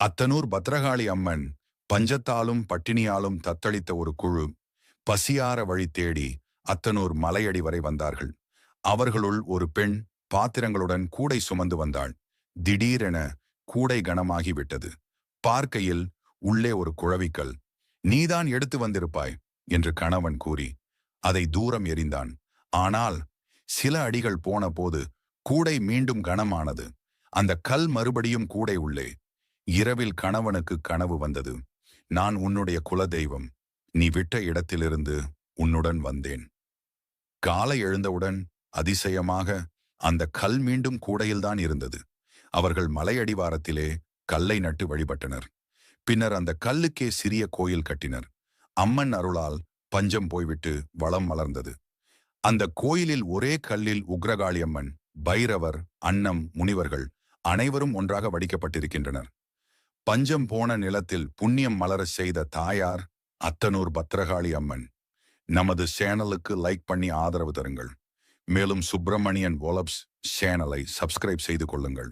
அத்தனூர் பத்ரகாளி அம்மன் பஞ்சத்தாலும் பட்டினியாலும் தத்தளித்த ஒரு குழு பசியார வழி தேடி அத்தனூர் மலையடி வரை வந்தார்கள். அவர்களுள் ஒரு பெண் பாத்திரங்களுடன் கூடை சுமந்து வந்தாள். திடீரென கூடை கனமாகிவிட்டது. பார்க்கையில் உள்ளே ஒரு குழவிக்கல் நீதான் எடுத்து வந்திருப்பாய் என்று கணவன் கூறி அதை தூரம் எறிந்தான். ஆனால் சில அடிகள் போன போது கூடை மீண்டும் கனமானது. அந்த கல் மறுபடியும் கூடை உள்ளே இரவில் கணவனுக்கு கனவு வந்தது. நான் உன்னுடைய குலதெய்வம். நீ விட்ட இடத்திலிருந்து உன்னுடன் வந்தேன். காலை எழுந்தவுடன் அதிசயமாக அந்த கல் மீண்டும் கூடையில்தான் இருந்தது. அவர்கள் மலையடிவாரத்திலே கல்லை நட்டு வழிபட்டனர். பின்னர் அந்த கல்லுக்கே சிறிய கோயில் கட்டினர். அம்மன் அருளால் பஞ்சம் போய்விட்டு வளம் வளர்ந்தது. அந்த கோயிலில் ஒரே கல்லில் உக்ரகாளியம்மன் பைரவர் அன்னம் முனிவர்கள் அனைவரும் ஒன்றாக வடிக்கப்பட்டிருக்கின்றனர். பஞ்சம் போன நிலத்தில் புண்ணியம் மலரச் செய்த தாயார் அத்தனூர் பத்ரகாளி அம்மன். நமது சேனலுக்கு லைக் பண்ணி ஆதரவு தருங்கள். மேலும் சுப்பிரமணியன் வோலப்ஸ் சேனலை சப்ஸ்கிரைப் செய்து கொள்ளுங்கள்.